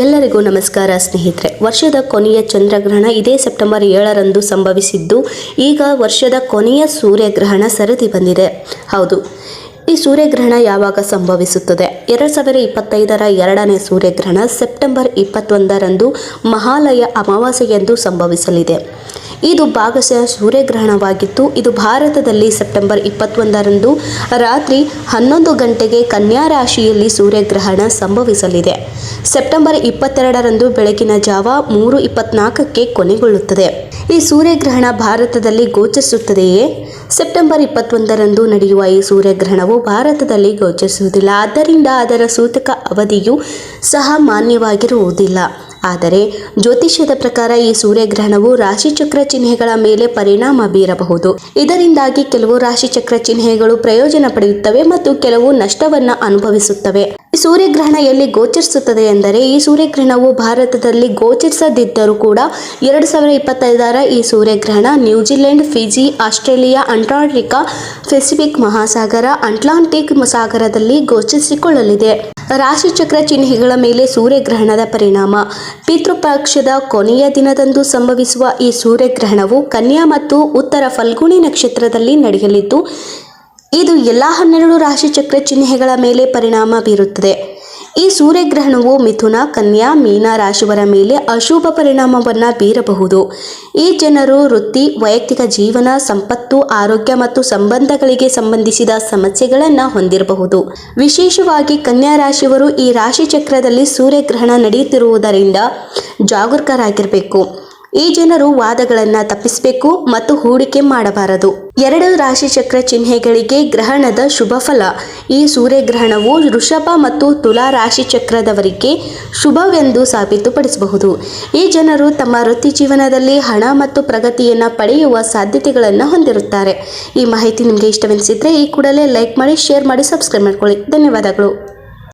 ಎಲ್ಲರಿಗೂ ನಮಸ್ಕಾರ ಸ್ನೇಹಿತರೆ. ವರ್ಷದ ಕೊನೆಯ ಚಂದ್ರಗ್ರಹಣ ಇದೇ ಸೆಪ್ಟೆಂಬರ್ ಏಳರಂದು ಸಂಭವಿಸಿದ್ದು, ಈಗ ವರ್ಷದ ಕೊನೆಯ ಸೂರ್ಯಗ್ರಹಣ ಸರದಿ ಬಂದಿದೆ. ಹೌದು. ಈ ಸೂರ್ಯಗ್ರಹಣ ಯಾವಾಗ ಸಂಭವಿಸುತ್ತದೆ? ಎರಡು ಸಾವಿರ ಇಪ್ಪತ್ತೈದರ ಎರಡನೇ ಸೂರ್ಯಗ್ರಹಣ ಸೆಪ್ಟೆಂಬರ್ ಇಪ್ಪತ್ತೊಂದರಂದು ಮಹಾಲಯ ಅಮಾವಾಸ್ಯೆಯೆಂದು ಸಂಭವಿಸಲಿದೆ. ಇದು ಭಾಗಶಃ ಸೂರ್ಯಗ್ರಹಣವಾಗಿತ್ತು. ಇದು ಭಾರತದಲ್ಲಿ ಸೆಪ್ಟೆಂಬರ್ ಇಪ್ಪತ್ತೊಂದರಂದು ರಾತ್ರಿ ಹನ್ನೊಂದು ಗಂಟೆಗೆ ಕನ್ಯಾ ರಾಶಿಯಲ್ಲಿ ಸೂರ್ಯಗ್ರಹಣ ಸಂಭವಿಸಲಿದೆ. ಸೆಪ್ಟೆಂಬರ್ ಇಪ್ಪತ್ತೆರಡರಂದು ಬೆಳಗಿನ ಜಾವ ಮೂರು ಇಪ್ಪತ್ನಾಲ್ಕಕ್ಕೆ ಕೊನೆಗೊಳ್ಳುತ್ತದೆ. ಈ ಸೂರ್ಯಗ್ರಹಣ ಭಾರತದಲ್ಲಿ ಗೋಚರಿಸುತ್ತದೆಯೇ? ಸೆಪ್ಟೆಂಬರ್ ಇಪ್ಪತ್ತೊಂದರಂದು ನಡೆಯುವ ಈ ಸೂರ್ಯಗ್ರಹಣವು ಭಾರತದಲ್ಲಿ ಗೋಚರಿಸುವುದಿಲ್ಲ. ಆದ್ದರಿಂದ ಅದರ ಸೂತಕ ಅವಧಿಯು ಸಹ ಮಾನ್ಯವಾಗಿರುವುದಿಲ್ಲ. ಆದರೆ ಜ್ಯೋತಿಷ್ಯದ ಪ್ರಕಾರ ಈ ಸೂರ್ಯಗ್ರಹಣವು ರಾಶಿಚಕ್ರ ಚಿಹ್ನೆಗಳ ಮೇಲೆ ಪರಿಣಾಮ ಬೀರಬಹುದು. ಇದರಿಂದಾಗಿ ಕೆಲವು ರಾಶಿಚಕ್ರ ಚಿಹ್ನೆಗಳು ಪ್ರಯೋಜನ ಪಡೆಯುತ್ತವೆ ಮತ್ತು ಕೆಲವು ನಷ್ಟವನ್ನ ಅನುಭವಿಸುತ್ತವೆ. ಸೂರ್ಯಗ್ರಹಣ ಎಲ್ಲಿ ಗೋಚರಿಸುತ್ತದೆ ಎಂದರೆ ಈ ಸೂರ್ಯಗ್ರಹಣವು ಭಾರತದಲ್ಲಿ ಗೋಚರಿಸದಿದ್ದರೂ ಕೂಡ ಎರಡು ಸಾವಿರ ಇಪ್ಪತ್ತೈದರ ಈ ಸೂರ್ಯಗ್ರಹಣ New Zealand, Fiji, Australia Antarctica Pacific ಮಹಾಸಾಗರ, ಅಟ್ಲಾಂಟಿಕ್ ಸಾಗರದಲ್ಲಿ ಗೋಚರಿಸಿಕೊಳ್ಳಲಿದೆ. ರಾಶಿಚಕ್ರ ಚಿಹ್ನೆಗಳ ಮೇಲೆ ಸೂರ್ಯಗ್ರಹಣದ ಪರಿಣಾಮ. ಪಿತೃಪಕ್ಷದ ಕೊನೆಯ ದಿನದಂದು ಸಂಭವಿಸುವ ಈ ಸೂರ್ಯಗ್ರಹಣವು ಕನ್ಯಾ ಮತ್ತು ಉತ್ತರ ಫಲ್ಗುಣಿ ನಕ್ಷತ್ರದಲ್ಲಿ ನಡೆಯಲಿದ್ದು, ಇದು ಎಲ್ಲ ಹನ್ನೆರಡು ರಾಶಿಚಕ್ರ ಚಿಹ್ನೆಗಳ ಮೇಲೆ ಪರಿಣಾಮ ಬೀರುತ್ತದೆ. ಈ ಸೂರ್ಯಗ್ರಹಣವು ಮಿಥುನ, ಕನ್ಯಾ, ಮೀನ ರಾಶಿಯವರ ಮೇಲೆ ಅಶುಭ ಪರಿಣಾಮವನ್ನು ಬೀರಬಹುದು. ಈ ಜನರು ವೃತ್ತಿ, ವೈಯಕ್ತಿಕ ಜೀವನ, ಸಂಪತ್ತು, ಆರೋಗ್ಯ ಮತ್ತು ಸಂಬಂಧಗಳಿಗೆ ಸಂಬಂಧಿಸಿದ ಸಮಸ್ಯೆಗಳನ್ನು ಹೊಂದಿರಬಹುದು. ವಿಶೇಷವಾಗಿ ಕನ್ಯಾ ರಾಶಿಯವರು ಈ ರಾಶಿ ಚಕ್ರದಲ್ಲಿ ಸೂರ್ಯಗ್ರಹಣ ನಡೆಯುತ್ತಿರುವುದರಿಂದ ಜಾಗರೂಕರಾಗಿರಬೇಕು. ಈ ಜನರು ವಾದಗಳನ್ನು ತಪ್ಪಿಸಬೇಕು ಮತ್ತು ಹೂಡಿಕೆ ಮಾಡಬಾರದು. ಎರಡು ರಾಶಿಚಕ್ರ ಚಿಹ್ನೆಗಳಿಗೆ ಗ್ರಹಣದ ಶುಭ ಫಲ. ಈ ಸೂರ್ಯಗ್ರಹಣವು ವೃಷಭ ಮತ್ತು ತುಲಾ ರಾಶಿಚಕ್ರದವರಿಗೆ ಶುಭವೆಂದು ಸಾಬೀತುಪಡಿಸಬಹುದು. ಈ ಜನರು ತಮ್ಮ ವೃತ್ತಿ ಜೀವನದಲ್ಲಿ ಹಣ ಮತ್ತು ಪ್ರಗತಿಯನ್ನು ಪಡೆಯುವ ಸಾಧ್ಯತೆಗಳನ್ನು ಹೊಂದಿರುತ್ತಾರೆ. ಈ ಮಾಹಿತಿ ನಿಮಗೆ ಇಷ್ಟವೆನಿಸಿದರೆ ಈ ಕೂಡಲೇ ಲೈಕ್ ಮಾಡಿ, ಶೇರ್ ಮಾಡಿ, ಸಬ್ಸ್ಕ್ರೈಬ್ ಮಾಡಿಕೊಳ್ಳಿ. ಧನ್ಯವಾದಗಳು.